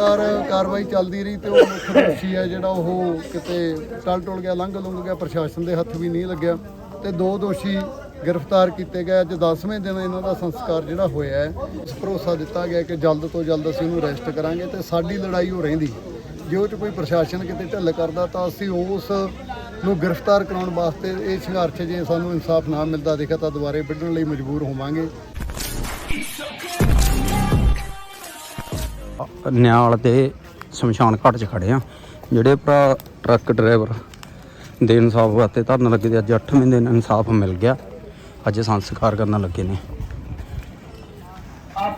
ਲਗਾਤਾਰ ਕਾਰਵਾਈ ਚੱਲਦੀ ਰਹੀ ਤੇ ਉਹ ਮੁੱਖ ਦੋਸ਼ੀ ਹੈ ਜਿਹੜਾ ਉਹ ਕਿਤੇ ਟਲ ਟੁਲ ਗਿਆ, ਲੰਘ ਲੁੰਘ ਗਿਆ, ਪ੍ਰਸ਼ਾਸਨ ਦੇ ਹੱਥ ਵੀ ਨਹੀਂ ਲੱਗਿਆ ਤੇ ਦੋ ਦੋਸ਼ੀ ਗ੍ਰਿਫਤਾਰ ਕੀਤੇ ਗਏ। ਅੱਜ 10ਵੇਂ ਦਿਨ ਇਹਨਾਂ ਦਾ ਸੰਸਕਾਰ ਜਿਹੜਾ ਹੋਇਆ ਹੈ ਭਰੋਸਾ ਦਿੱਤਾ ਗਿਆ ਕਿ ਜਲਦ ਤੋਂ ਜਲਦ ਅਸੀਂ ਉਹਨੂੰ ਅਰੈਸਟ ਕਰਾਂਗੇ ਤੇ ਸਾਡੀ ਲੜਾਈ ਹੋ ਰਹਿੰਦੀ। ਜੇ ਉਹ 'ਚ ਕੋਈ ਪ੍ਰਸ਼ਾਸਨ ਕਿਤੇ ਢਿੱਲ ਕਰਦਾ ਤਾਂ ਅਸੀਂ ਉਸ ਨੂੰ ਗ੍ਰਿਫਤਾਰ ਕਰਾਉਣ ਵਾਸਤੇ ਇਹ ਸੰਘਰਸ਼ ਜੇ ਸਾਨੂੰ ਇਨਸਾਫ ਨਾ ਮਿਲਦਾ, ਦੇਖਿਆ ਤਾਂ ਦੁਬਾਰੇ ਵਿੱਢਣ ਲਈ ਮਜਬੂਰ ਹੋਵਾਂਗੇ। ਨਿਆਲ ਦੇ ਸ਼ਮਸ਼ਾਨ ਘਾਟ 'ਚ ਖੜੇ ਆ। ਜਿਹੜੇ ਭਰਾ ਟਰੱਕ ਡਰਾਈਵਰ ਦੇ ਇਨਸਾਫ ਵਾਸਤੇ ਧਰਨ ਲੱਗੇ ਤੇ ਅੱਜ 8ਵੇਂ ਦਿਨ ਇਨਸਾਫ ਮਿਲ ਗਿਆ। ਅੱਜ ਸੰਸਕਾਰ ਕਰਨ ਲੱਗੇ ਨੇ। ਆ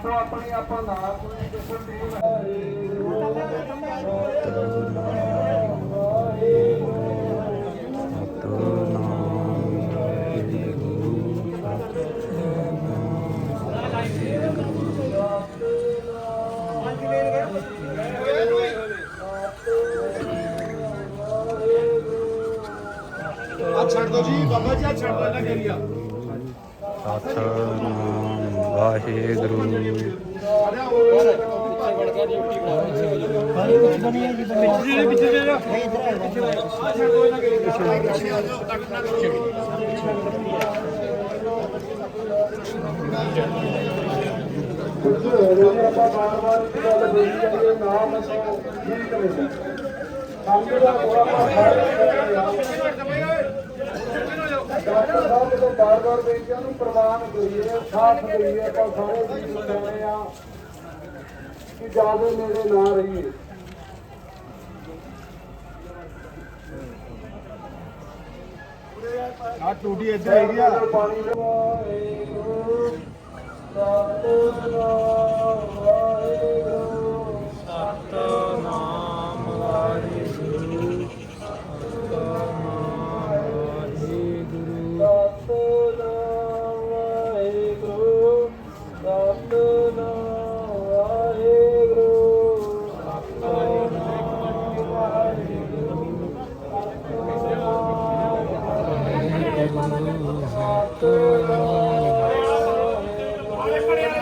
ਪਿੱਛੇ ਪਿੱਛੇ ਜੇ ਆ ਛੱਡ ਦੋ ਇਹਨਾਂ ਕਰੀਆ ਬਾਰ-ਬਾਰ ਬੇਨਤੀਆਂ ਨੂੰ ਪ੍ਰਵਾਨ ਕਰੀਏ, ਸਾਥ ਦਈਏ, ਆਪਾਂ ਸਾਰੇ ਜੀ ਚਾਹੁੰਦੇ ਆ। ਕਿ ਜ਼ਿਆਦਾ ਨੇੜੇ ਨਾ ਰਹੀਏ। ਆ ਟੂਟੀ ਇੱਧਰ ਆਈ ਗਿਆ ਪਾਣੀ ਦੇ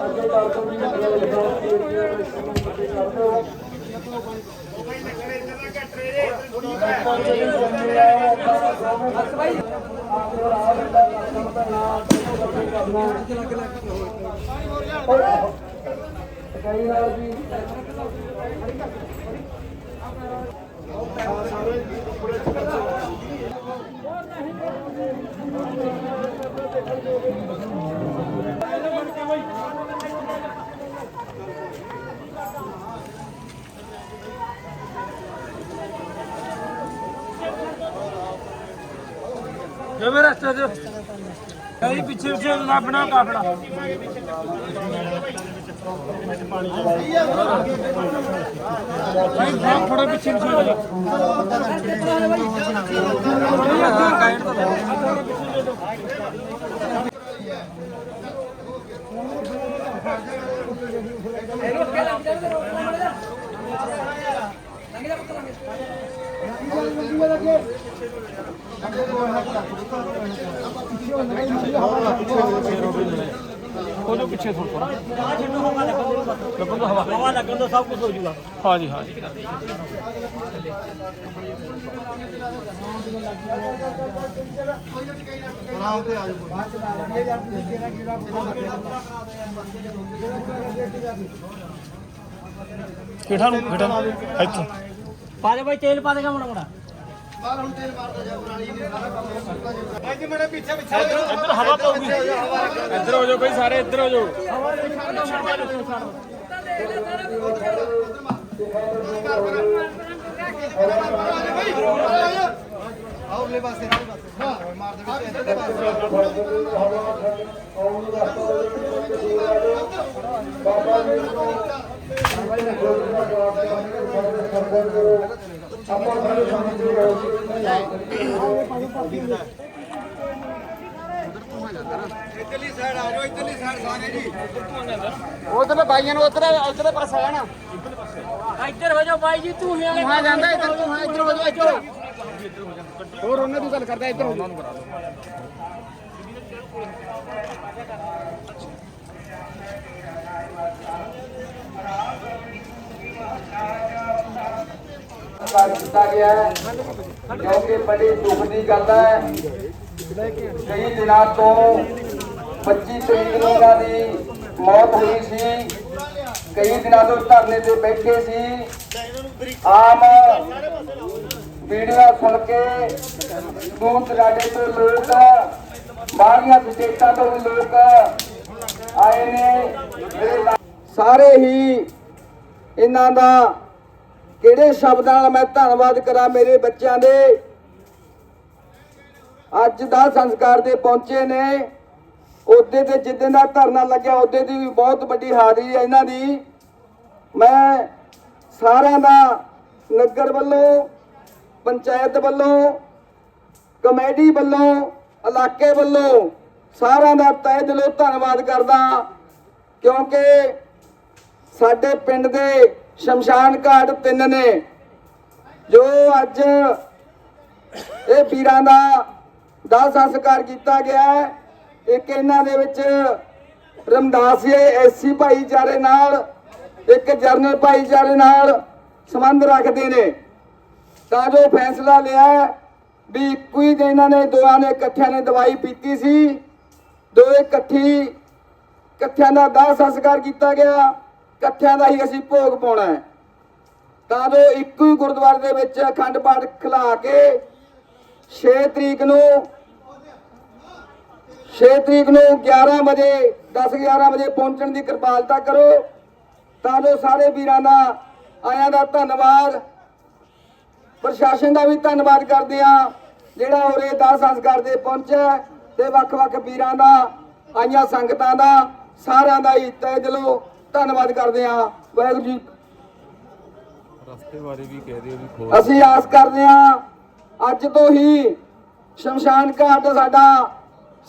ਅੱਗੇ ਦਰਸ਼ਨ ਜੀ ਅੱਗੇ ਲਿਖਣਾ ਕਿ ਇਹ ਕਰਦੇ ਹੋ ਕਈ ਨਾਲ ਵੀ ਸਾਰੇ ਪੂਰੇ ਚੱਕਰ ਜਿਵੇਂ ਰਸਤੇ ਚ ਕਈ ਪਿੱਛੇ ਪਿੱਛੇ ਬਣਾ ਕਾਫੜਾ ਭਾਈ ਭਾਈ ਥੋੜਾ ਪਿੱਛੇ ਪਿੱਛੇ ਹੋ ਜਾ। ਹੋ। ਜਾ ਪਿੱਛੇ ਥੋੜਾ ਲੱਗਣ ਤੋਂ ਹਵਾ ਹਵਾ ਲੱਗਣ ਤੋਂ ਸਭ ਕੁਝ ਹੋ ਜੂਗਾ ਹਾਂਜੀ ਹਾਂਜੀ। ਕਿਹੜਾ ਨੂੰ ਕਿਹੜਾ ਇੱਥੋਂ। ਪਾ ਦੇ ਬਾਈ ਤੇਲ ਪਾ ਦੇਗਾ ਮੋੜਾ ਮੋੜਾ ਇੱਧਰ ਹਵਾ ਪਊਗੀ। ਇੱਧਰ ਹੋ ਜਾਓ ਕੋਈ ਸਾਰੇ ਇੱਧਰ ਹੋ ਜਾਓ। ਆਉਲੇ ਪਾਸੇ ਹਾਂ ਮਾਰ ਦੇ ਵਿੱਚ ਇੱਧਰ ਦੇ ਪਾਸੇ ਆਉਣ ਦਾ ਬਾਬਾ ਜੀ ਨੂੰ ਬਾਬਾ ਜੀ ਨੂੰ ਜਵਾਬ ਦੇ ਸਰਦਾਰ ਨੂੰ ਆਪਾਂ ਨੂੰ ਸਮਝ ਨਹੀਂ ਆਉਂਦੀ ਉਧਰ ਬਾਈਆਂ ਨੂੰ ਉਧਰ ਉਧਰ ਪਾਸੇ ਆ ਨਾ ਇੱਧਰ ਹੋ ਜਾਓ ਬਾਈ ਜੀ ਤੂੰ ਹੀ ਹਾਂ ਜਾਂਦਾ ਇੱਧਰ ਤੂੰ ਇੱਧਰ ਹੋ ਜਾਓ ਇੱਧਰ। ਹੋਰ ਉਹਨਾਂ ਦੀ ਗੱਲ ਕਰਦਾ ਇੱਧਰ ਉਹਨਾਂ ਨੂੰ ਕਰਾ ਦਿੱਤਾ ਗਿਆ ਹੈ। ਜੋ ਕਿ ਬੜੀ ਦੁੱਖ ਦੀ ਗੱਲ ਹੈ। ਕਈ ਦਿਨਾਂ ਤੋਂ 25 ਤਰੀਕ ਨੂੰ ਇਹਨਾਂ ਦੀ ਮੌਤ ਹੋਈ ਸੀ। ਕਈ ਦਿਨਾਂ ਤੋਂ ਧਰਨੇ ਤੇ ਬੈਠੇ ਸੀ। ਆਮ ਵੀਡੀਓ ਸੁਣ ਕੇ ਦੂਰ ਦਰਾਡੇ ਤੋਂ ਲੋਕ ਬਾਹਰੀਆਂ ਸਟੇਟਾਂ ਤੋਂ ਵੀ ਲੋਕ ਆਏ ਨੇ। ਸਾਰੇ ਹੀ ਇਹਨਾਂ ਦਾ ਕਿਹੜੇ ਸ਼ਬਦਾਂ ਨਾਲ ਮੈਂ ਧੰਨਵਾਦ ਕਰਾਂ ਮੇਰੇ ਬੱਚਿਆਂ ਦੇ? ਅੱਜ ਦਾ ਸੰਸਕਾਰ ਦੇ ਪਹੁੰਚੇ ਨੇ। ਉਹਦੇ ਤੇ ਜਿੱਦਾਂ ਦਾ ਧਰਨਾ ਲੱਗਿਆ, ਉਹਦੇ ਦੀ ਵੀ ਬਹੁਤ ਵੱਡੀ ਹਾਜ਼ਰੀ ਹੈ ਇਹਨਾਂ ਦੀ। ਮੈਂ ਸਾਰਿਆਂ ਦਾ ਨਗਰ ਵੱਲੋਂ, ਪੰਚਾਇਤ ਵੱਲੋਂ, ਕਮੇਟੀ ਵੱਲੋਂ, ਇਲਾਕੇ ਵੱਲੋਂ ਸਾਰਿਆਂ ਦਾ ਤਹਿ ਦਿਲੋਂ ਧੰਨਵਾਦ ਕਰਦਾ ਕਿਉਂਕਿ ਸਾਡੇ ਪਿੰਡ ਦੇ ਸ਼ਮਸ਼ਾਨ ਘਾਟ ਤਿੰਨ ਨੇ। ਜੋ ਅੱਜ ਇਹ ਵੀਰਾਂ ਦਾ ਦਾਹ ਸੰਸਕਾਰ ਕੀਤਾ ਗਿਆ ਇੱਕ ਇਹਨਾਂ ਦੇ ਵਿੱਚ ਰਮਦਾਸੀਏ ਐਸੀ ਭਾਈਚਾਰੇ ਨਾਲ, ਇੱਕ ਜਰਨਲ ਭਾਈਚਾਰੇ ਨਾਲ ਸੰਬੰਧ ਰੱਖਦੇ ਨੇ। ਤਾਂ ਜੋ ਫੈਸਲਾ ਲਿਆ ਵੀ ਇੱਕੋ ਹੀ ਦਿਨ ਇਹਨਾਂ ਨੇ ਦੋਆਂ ਨੇ ਇਕੱਠਿਆਂ ਨੇ ਦਵਾਈ ਪੀਤੀ ਸੀ। ਦੋਏ ਇਕੱਠੀ, ਇਕੱਠਿਆਂ ਦਾ ਦਾਹ ਸੰਸਕਾਰ ਕੀਤਾ ਗਿਆ, ਇਕੱਠਿਆਂ ਦਾ ਹੀ ਅਸੀਂ ਭੋਗ ਪਾਉਣਾ ਹੈ। ਤਾਂ ਜੋ ਇੱਕੋ ਹੀ ਗੁਰਦੁਆਰੇ ਦੇ ਵਿੱਚ ਅਖੰਡ ਪਾਠ ਖਿਲਾ ਕੇ 6 ਤਰੀਕ ਨੂੰ 6 ਤਰੀਕ ਨੂੰ 11 ਵਜੇ 10 11 ਵਜੇ ਪਹੁੰਚਣ ਦੀ ਕਿਰਪਾਲਤਾ ਕਰੋ। ਤਾਂ ਜੋ ਸਾਰੇ ਵੀਰਾਂ ਦਾ ਆਇਆਂ ਦਾ ਧੰਨਵਾਦ। ਪ੍ਰਸ਼ਾਸਨ ਦਾ ਵੀ ਧੰਨਵਾਦ ਕਰਦੇ ਆ ਜਿਹੜਾ ਉਰੇ ਦਾਹ ਸੰਸਕਾਰ ਦੇ ਪਹੁੰਚਿਆ ਤੇ ਵੱਖ-ਵੱਖ ਵੀਰਾਂ ਦਾ ਆਈਆਂ ਸੰਗਤਾਂ ਦਾ ਸਾਰਿਆਂ ਦਾ ਹੀ ਤਹਿ ਦਿਲੋਂ ਧੰਨਵਾਦ ਕਰਦੇ ਆ ਵਾਹਿਗੁਰੂ ਜੀ ਰਸਤੇ ਬਾਰੇ ਵੀ ਕਹਿ ਦਿਓ ਵੀ ਖੋਲ ਅਸੀਂ ਆਸ ਕਰਦੇ ਹਾਂ ਅੱਜ ਤੋਂ ਹੀ ਸ਼ਮਸ਼ਾਨ ਘਾਟ ਸਾਡਾ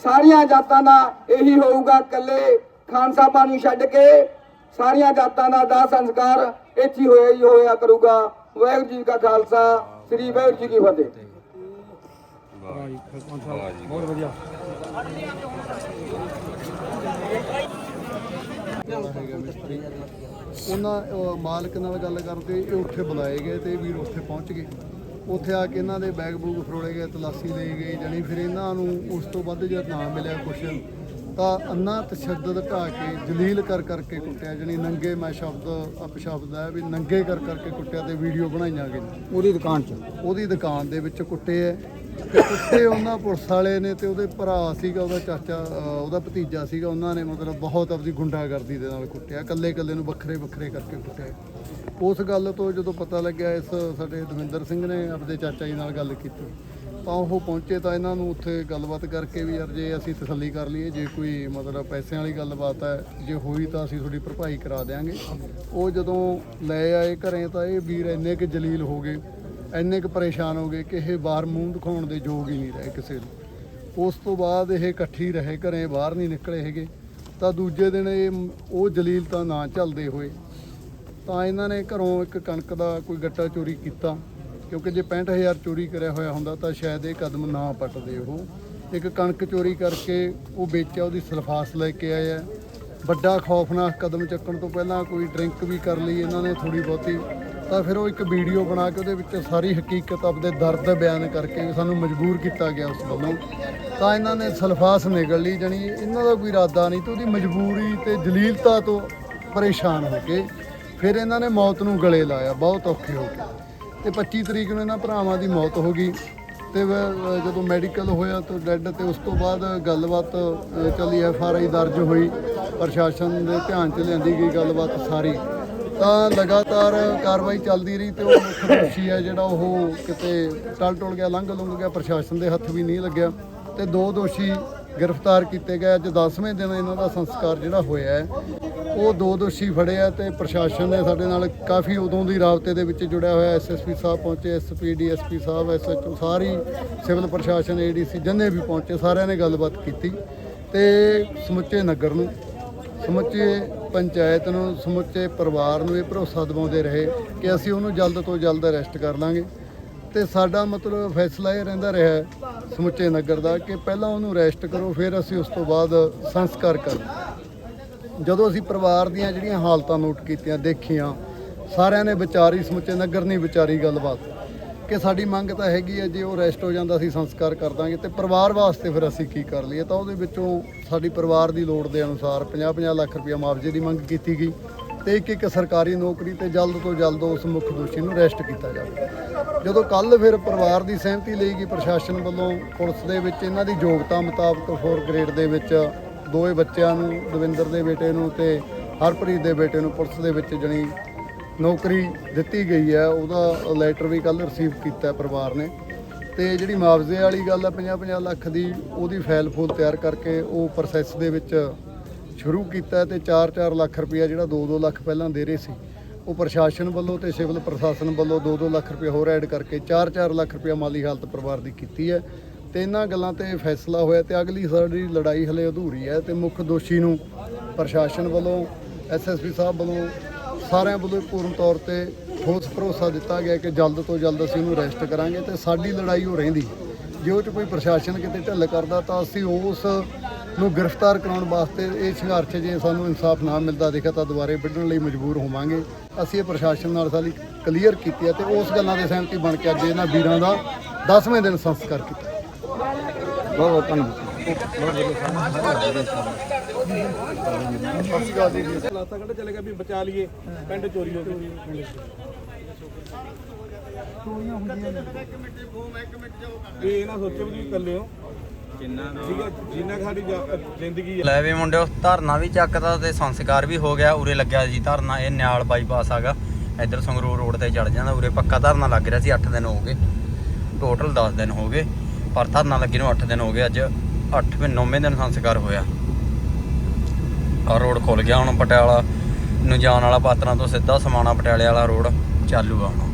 ਸਾਰੀਆਂ ਜਾਤਾਂ ਦਾ ਇਹੀ ਹੋਊਗਾ ਇਕੱਲੇ ਖਾਨ ਸਾਹਿਬਾਂ ਨੂੰ ਛੱਡ ਕੇ ਸਾਰੀਆਂ ਜਾਤਾਂ ਦਾ ਦਾਹ ਸੰਸਕਾਰ ਇੱਥੇ ਹੋਇਆ ਹੀ ਹੋਇਆ ਕਰੂਗਾ। ਵਾਹਿਗੁਰੂ ਜੀ ਕਾ ਖਾਲਸਾ, ਸ੍ਰੀ ਵਾਹਿਗੁਰੂ ਜੀ ਕੀ ਫਤਿਹ। ਬਹੁਤ ਵਧੀਆ ਉਹਨਾਂ ਮਾਲਕ ਨਾਲ ਗੱਲ ਕਰਦੇ ਇਹ ਉੱਥੇ ਬੁਲਾਏ ਗਏ ਤੇ ਵੀਰ ਉੱਥੇ ਪਹੁੰਚ ਗਏ। ਉੱਥੇ ਆ ਕੇ ਇਹਨਾਂ ਦੇ ਬੈਗ ਬੂਗ ਫਰੋਲੇ ਗਏ ਤਲਾਸੀ ਲਈ ਗਈ ਜਾਣੀ ਫਿਰ ਇਹਨਾਂ ਨੂੰ ਉਸ ਤੋਂ ਵੱਧ ਜਦ ਨਾ ਮਿਲਿਆ ਕੁਛ ਤਾਂ ਅੰਨਾ ਤਸ਼ੱਦਦ ਢਾ ਕੇ ਜਲੀਲ ਕਰ ਕਰਕੇ ਕੁੱਟਿਆ ਜਾਣੀ ਨੰਗੇ ਮੈਂ ਸ਼ਬਦ ਅਪਸ਼ਬਦ ਹੈ ਵੀ ਨੰਗੇ ਕਰ ਕਰਕੇ ਕੁੱਟਿਆ ਤੇ ਵੀਡੀਓ ਬਣਾਈਆਂ ਗਈਆਂ। ਉਹਦੀ ਦੁਕਾਨ 'ਚ? ਉਹਦੀ ਦੁਕਾਨ ਦੇ ਵਿੱਚ ਕੁੱਟੇ ਐ ਤੇ ਕੁੱਟੇ ਉਹਨਾਂ ਪੁਲਿਸ ਵਾਲੇ ਨੇ ਤੇ ਉਹਦੇ ਭਰਾ ਸੀਗਾ, ਉਹਦਾ ਚਾਚਾ, ਅਹ ਉਹਦਾ ਭਤੀਜਾ ਸੀਗਾ, ਉਹਨਾਂ ਨੇ ਮਤਲਬ ਬਹੁਤ ਆਪਦੀ ਗੁੰਡਾਗਰਦੀ ਦੇ ਨਾਲ ਕੁੱਟਿਆ ਇਕੱਲੇ ਇਕੱਲੇ ਨੂੰ ਵੱਖਰੇ ਵੱਖਰੇ ਕਰਕੇ ਕੁੱਟਿਆ। ਉਸ ਗੱਲ ਤੋਂ ਜਦੋਂ ਪਤਾ ਲੱਗਿਆ ਇਸ ਸਾਡੇ ਦਵਿੰਦਰ ਸਿੰਘ ਨੇ ਆਪਦੇ ਚਾਚਾ ਜੀ ਨਾਲ ਗੱਲ ਕੀਤੀ, ਤਾਂ ਉਹ ਪਹੁੰਚੇ ਤਾਂ ਇਹਨਾਂ ਨੂੰ ਉੱਥੇ ਗੱਲਬਾਤ ਕਰਕੇ ਵੀ ਯਾਰ ਜੇ ਅਸੀਂ ਤਸੱਲੀ ਕਰ ਲਈਏ, ਜੇ ਕੋਈ ਮਤਲਬ ਪੈਸਿਆਂ ਵਾਲੀ ਗੱਲਬਾਤ ਹੈ, ਜੇ ਹੋਈ ਤਾਂ ਅਸੀਂ ਤੁਹਾਡੀ ਭਰਪਾਈ ਕਰਾ ਦੇਾਂਗੇ ਉਹ ਜਦੋਂ ਲੈ ਆਏ ਘਰੇ ਤਾਂ ਇਹ ਵੀਰ ਇੰਨੇ ਕਿ ਜਲੀਲ ਹੋ ਗਏ ਇੰਨੇ ਕੁ ਪਰੇਸ਼ਾਨ ਹੋ ਗਏ ਕਿ ਇਹ ਬਾਹਰ ਮੂੰਹ ਦਿਖਾਉਣ ਦੇ ਯੋਗ ਹੀ ਨਹੀਂ ਰਹੇ ਕਿਸੇ ਨੂੰ। ਉਸ ਤੋਂ ਬਾਅਦ ਇਹ ਇਕੱਠੀ ਰਹੇ, ਘਰੇ ਬਾਹਰ ਨਹੀਂ ਨਿਕਲੇ ਹੈਗੇ। ਤਾਂ ਦੂਜੇ ਦਿਨ ਇਹ ਉਹ ਜਲੀਲ ਤਾਂ ਨਾ ਚੱਲਦੇ ਹੋਏ, ਤਾਂ ਇਹਨਾਂ ਨੇ ਘਰੋਂ ਇੱਕ ਕਣਕ ਦਾ ਕੋਈ ਗੱਟਾ ਚੋਰੀ ਕੀਤਾ। ਕਿਉਂਕਿ ਜੇ 65000 ਚੋਰੀ ਕਰਿਆ ਹੋਇਆ ਹੁੰਦਾ, ਤਾਂ ਸ਼ਾਇਦ ਇਹ ਕਦਮ ਨਾ ਪੱਟਦੇ ਉਹ। ਇੱਕ ਕਣਕ ਚੋਰੀ ਕਰਕੇ ਉਹ ਵੇਚਿਆ, ਉਹਦੀ ਸਲਫਾਸ ਲੈ ਕੇ ਆਇਆ। ਵੱਡਾ ਖੌਫਨਾਕ ਕਦਮ ਚੱਕਣ ਤੋਂ ਪਹਿਲਾਂ ਕੋਈ ਡਰਿੰਕ ਵੀ ਕਰ ਲਈ, ਇਹਨਾਂ ਨੇ ਥੋੜੀ ਬਹੁਤੀ ਤਾਂ ਫਿਰ ਉਹ ਇੱਕ ਵੀਡੀਓ ਬਣਾ ਕੇ ਉਹਦੇ ਵਿੱਚ ਸਾਰੀ ਹਕੀਕਤ ਆਪਦੇ ਦਰਦ ਬਿਆਨ ਕਰਕੇ ਸਾਨੂੰ ਮਜਬੂਰ ਕੀਤਾ ਗਿਆ ਉਸ ਵੱਲੋਂ। ਤਾਂ ਇਹਨਾਂ ਨੇ ਸਲਫਾਸ ਨਿਕਲ ਲਈ, ਜਾਣੀ ਇਹਨਾਂ ਦਾ ਕੋਈ ਇਰਾਦਾ ਨਹੀਂ ਤੇ ਉਹਦੀ ਮਜਬੂਰੀ ਤੇ ਜਲੀਲਤਾ ਤੋਂ ਪਰੇਸ਼ਾਨ ਹੋ ਕੇ ਫਿਰ ਇਹਨਾਂ ਨੇ ਮੌਤ ਨੂੰ ਗਲੇ ਲਾਇਆ, ਬਹੁਤ ਔਖੇ ਹੋ ਕੇ ਤੇ 25 ਤਰੀਕ ਨੂੰ ਇਹਨਾਂ ਭਰਾਵਾਂ ਦੀ ਮੌਤ ਹੋ ਗਈ ਤੇ ਜਦੋਂ ਮੈਡੀਕਲ ਹੋਇਆ ਤਾਂ ਡੈੱਡ ਤੇ ਉਸ ਤੋਂ ਬਾਅਦ ਗੱਲਬਾਤ ਚੱਲੀ ਐਫ ਆਰ ਆਈ ਦਰਜ ਹੋਈ। ਪ੍ਰਸ਼ਾਸਨ ਦੇ ਧਿਆਨ 'ਚ ਲਿਆਂਦੀ ਗਈ ਗੱਲਬਾਤ ਸਾਰੀ। ਤਾਂ ਲਗਾਤਾਰ ਕਾਰਵਾਈ ਚੱਲਦੀ ਰਹੀ ਤੇ ਉਹ ਮੁੱਖ ਦੋਸ਼ੀ ਹੈ ਜਿਹੜਾ ਉਹ ਕਿਤੇ ਟਲ ਟੁਲ ਗਿਆ, ਲੰਘ ਲੁੰਘ ਗਿਆ, ਪ੍ਰਸ਼ਾਸਨ ਦੇ ਹੱਥ ਵੀ ਨਹੀਂ ਲੱਗਿਆ ਤੇ ਦੋ ਦੋਸ਼ੀ ਗ੍ਰਿਫਤਾਰ ਕੀਤੇ ਗਏ। ਅੱਜ 10ਵੇਂ ਦਿਨ ਇਹਨਾਂ ਦਾ ਸੰਸਕਾਰ ਜਿਹੜਾ ਹੋਇਆ ਹੈ, ਉਹ ਦੋ ਦੋਸ਼ੀ ਫੜੇ ਆ ਤੇ ਪ੍ਰਸ਼ਾਸਨ ਨੇ ਸਾਡੇ ਨਾਲ ਕਾਫੀ ਉਦੋਂ ਦੀ ਰਾਬਤੇ ਦੇ ਵਿੱਚ ਜੁੜਿਆ ਹੋਇਆ। ਐਸਐਸਪੀ ਸਾਹਿਬ ਪਹੁੰਚੇ ਐਸਪੀ ਡੀਐਸਪੀ ਸਾਹਿਬ ਐਸਐਚਓ ਸਾਰੀ ਸਿਵਲ ਪ੍ਰਸ਼ਾਸਨ ਏਡੀਸੀ ਜਿੰਨੇ ਵੀ ਪਹੁੰਚੇ, ਸਾਰਿਆਂ ਨੇ ਗੱਲਬਾਤ ਕੀਤੀ ਤੇ ਸਮੁੱਚੇ ਨਗਰ ਨੂੰ, ਸਮੁੱਚੇ ਪੰਚਾਇਤ ਨੂੰ, ਸਮੁੱਚੇ ਪਰਿਵਾਰ ਨੂੰ ਇਹ ਭਰੋਸਾ ਦਿਵਾਉਂਦੇ ਰਹੇ ਕਿ ਅਸੀਂ ਉਹਨੂੰ ਜਲਦ ਤੋਂ ਜਲਦ ਅਰੈਸਟ ਕਰ ਲਾਂਗੇ। ਤੇ ਸਾਡਾ ਮਤਲਬ ਫੈਸਲਾ ਇਹ ਰਹਿੰਦਾ ਰਿਹਾ ਸਮੁੱਚੇ ਨਗਰ ਦਾ ਕਿ ਪਹਿਲਾਂ ਉਹਨੂੰ ਅਰੈਸਟ ਕਰੋ, ਫਿਰ ਅਸੀਂ ਉਸ ਤੋਂ ਬਾਅਦ ਸੰਸਕਾਰ ਕਰਾਂਗੇ ਜਦੋਂ ਅਸੀਂ ਪਰਿਵਾਰ ਦੀਆਂ ਜਿਹੜੀਆਂ ਹਾਲਤਾਂ ਨੋਟ ਕੀਤੀਆਂ, ਦੇਖੀਆਂ, ਸਾਰਿਆਂ ਨੇ ਵਿਚਾਰੀ ਸਮੁੱਚੇ ਨਗਰ ਨੇ ਵਿਚਾਰੀ ਗੱਲਬਾਤ। ਕਿ ਸਾਡੀ ਮੰਗ ਤਾਂ ਹੈਗੀ ਹੈ ਜੇ ਉਹ ਅਰੈਸਟ ਹੋ ਜਾਂਦਾ ਅਸੀਂ ਸੰਸਕਾਰ ਕਰ ਦਾਂਗੇ ਤੇ ਪਰਿਵਾਰ ਵਾਸਤੇ ਫਿਰ ਅਸੀਂ ਕੀ ਕਰ ਲਈਏ? ਤਾਂ ਉਹਦੇ ਵਿੱਚੋਂ ਸਾਡੀ ਪਰਿਵਾਰ ਦੀ ਲੋੜ ਦੇ ਅਨੁਸਾਰ 50-50 ਲੱਖ ਰੁਪਏ ਮੁਆਵਜ਼ੇ ਦੀ ਮੰਗ ਕੀਤੀ ਗਈ ਤੇ ਇੱਕ ਇੱਕ ਸਰਕਾਰੀ ਨੌਕਰੀ ਤੇ ਜਲਦ ਤੋਂ ਜਲਦ ਉਸ ਮੁੱਖ ਦੋਸ਼ੀ ਨੂੰ ਅਰੈਸਟ ਕੀਤਾ ਜਾਵੇ। ਜਦੋਂ ਕੱਲ ਫਿਰ ਪਰਿਵਾਰ ਦੀ ਸਹਿਮਤੀ ਲਈ ਗਈ ਪ੍ਰਸ਼ਾਸਨ ਵੱਲੋਂ ਪੁਲਿਸ ਦੇ ਵਿੱਚ ਇਹਨਾਂ ਦੀ ਯੋਗਤਾ ਮੁਤਾਬਕ 4 ਗ੍ਰੇਡ ਦੇ ਵਿੱਚ ਦੋਵੇਂ ਬੱਚਿਆਂ ਨੂੰ, ਦਵਿੰਦਰ ਦੇ ਬੇਟੇ ਨੂੰ ਤੇ ਹਰਪ੍ਰੀਤ ਦੇ ਬੇਟੇ ਨੂੰ ਪੁਲਿਸ ਦੇ ਵਿੱਚ ਜਣੀ ਨੌਕਰੀ ਦਿੱਤੀ ਗਈ ਹੈ, ਉਹਦਾ ਲੈਟਰ ਵੀ ਕੱਲ ਰਿਸੀਵ ਕੀਤਾ ਪਰਿਵਾਰ ਨੇ। ਤੇ ਜਿਹੜੀ ਮੁਆਵਜ਼ੇ ਵਾਲੀ ਗੱਲ ਹੈ 50-50 ਲੱਖ ਦੀ, ਉਹਦੀ ਫਾਈਲ ਫੂਲ ਤਿਆਰ ਕਰਕੇ ਉਹ ਪ੍ਰੋਸੈਸ ਦੇ ਵਿੱਚ ਸ਼ੁਰੂ ਕੀਤਾ ਹੈ ਤੇ 4-4 ਲੱਖ ਰੁਪਇਆ ਜਿਹੜਾ 2-2 ਲੱਖ ਪਹਿਲਾਂ ਦੇ ਰਹੇ ਸੀ, ਉਹ ਪ੍ਰਸ਼ਾਸਨ ਵੱਲੋਂ ਤੇ ਸਿਵਲ ਪ੍ਰਸ਼ਾਸਨ ਵੱਲੋਂ 2-2 ਲੱਖ ਰੁਪਏ ਹੋਰ ਐਡ ਕਰਕੇ 4-4 ਲੱਖ ਰੁਪਇਆ ਮਾਲੀ ਹਾਲਤ ਪਰਿਵਾਰ ਦੀ ਕੀਤੀ ਹੈ। ਤੇ ਇਹਨਾਂ ਗੱਲਾਂ ਤੇ ਫੈਸਲਾ ਹੋਇਆ ਤੇ ਅਗਲੀ ਸਾਡੀ ਲੜਾਈ ਹਲੇ ਅਧੂਰੀ ਹੈ ਤੇ ਮੁੱਖ ਦੋਸ਼ੀ ਨੂੰ ਪ੍ਰਸ਼ਾਸਨ ਵੱਲੋਂ ਐਸਐਸਪੀ ਸਾਹਿਬ ਵੱਲੋਂ ਸਾਰਿਆਂ ਵੱਲੋਂ ਪੂਰਨ ਤੌਰ ਤੇ ਠੋਸ ਭਰੋਸਾ ਦਿੱਤਾ ਗਿਆ ਕਿ ਜਲਦ ਤੋਂ ਜਲਦ ਅਸੀਂ ਉਹਨੂੰ ਅਰੈਸਟ ਕਰਾਂਗੇ ਤੇ ਸਾਡੀ ਲੜਾਈ ਉਹ ਰਹਿੰਦੀ। ਜੇ ਉਹ 'ਚ ਕੋਈ ਪ੍ਰਸ਼ਾਸਨ ਕਿਤੇ ਢਿੱਲ ਕਰਦਾ ਤਾਂ ਅਸੀਂ ਉਸ ਨੂੰ ਗ੍ਰਿਫਤਾਰ ਕਰਾਉਣ ਵਾਸਤੇ ਇਹ ਸੰਘਰਸ਼ ਜੇ ਸਾਨੂੰ ਇਨਸਾਫ ਨਾ ਮਿਲਦਾ ਦੇਖਿਆ ਤਾਂ ਦੁਬਾਰੇ ਵੱਢਣ ਲਈ ਮਜਬੂਰ ਹੋਵਾਂਗੇ। ਅਸੀਂ ਇਹ ਪ੍ਰਸ਼ਾਸਨ ਨਾਲ ਸਾਡੀ ਕਲੀਅਰ ਕੀਤੀ ਹੈ ਤੇ ਉਸ ਗੱਲਾਂ ਦੇ ਸਹਿਮਤੀ ਬਣ ਕੇ ਅੱਜ ਇਹਨਾਂ ਵੀਰਾਂ ਦਾ 10ਵੇਂ ਦਿਨ ਸੰਸਕਾਰ ਕੀਤਾ। ਬਹੁਤ ਬਹੁਤ ਧੰਨਵਾਦ। ਲਾਤਾ ਕੱਢ ਚਲੇ ਗਿਆ ਵੀ ਬਚਾ ਲਈਏ ਪਿੰਡ ਚੋਰੀ ਹੋ ਗਈ ਇਹ ਇਹ ਨਾ ਸੋਚੋ ਵੀ ਤੁਸੀਂ ਇਕੱਲੇ ਹੋ ਜਿੰਨਾ ਠੀਕ ਹੈ ਜਿੰਨਾ ਕੁ ਸਾਡੀ ਜਾ- ਜ਼ਿੰਦਗੀ ਹੈ ਲੈ ਵੀ ਮੁੰਡਿਓ, ਧਰਨਾ ਵੀ ਚੱਕਦਾ ਤੇ ਸੰਸਕਾਰ ਵੀ ਹੋ ਗਿਆ, ਉਰੇ ਲੱਗਿਆ ਜੀ ਧਰਨਾ, ਇਹ ਨਿਆਲ ਬਾਈਪਾਸ ਹੈਗਾ। ਇੱਧਰ ਸੰਗਰੂਰ ਰੋਡ ਤੇ ਚੜ ਜਾਂਦਾ, ਉਰੇ ਪੱਕਾ ਧਰਨਾ ਲੱਗ ਰਿਹਾ ਸੀ 8 ਦਿਨ ਹੋ ਗਏ। ਟੋਟਲ 10 ਦਿਨ ਹੋ ਗਏ, ਪਰ ਧਰਨਾ ਲੱਗੇ ਨੂੰ 8 ਦਿਨ ਹੋ ਗਏ ਅੱਜ। 8ਵੇਂ 9ਵੇਂ ਦਿਨ ਸੰਸਕਾਰ ਹੋਇਆ। ਆ ਰੋਡ ਖੁੱਲ ਗਿਆ ਹੁਣ ਪਟਿਆਲਾ ਨੂੰ ਜਾਣ ਵਾਲਾ ਪਾਤਰਾਂ ਤੋਂ ਸਿੱਧਾ ਸਮਾਣਾ ਪਟਿਆਲੇ ਵਾਲਾ ਰੋਡ ਚਾਲੂ ਆ ਹੁਣ।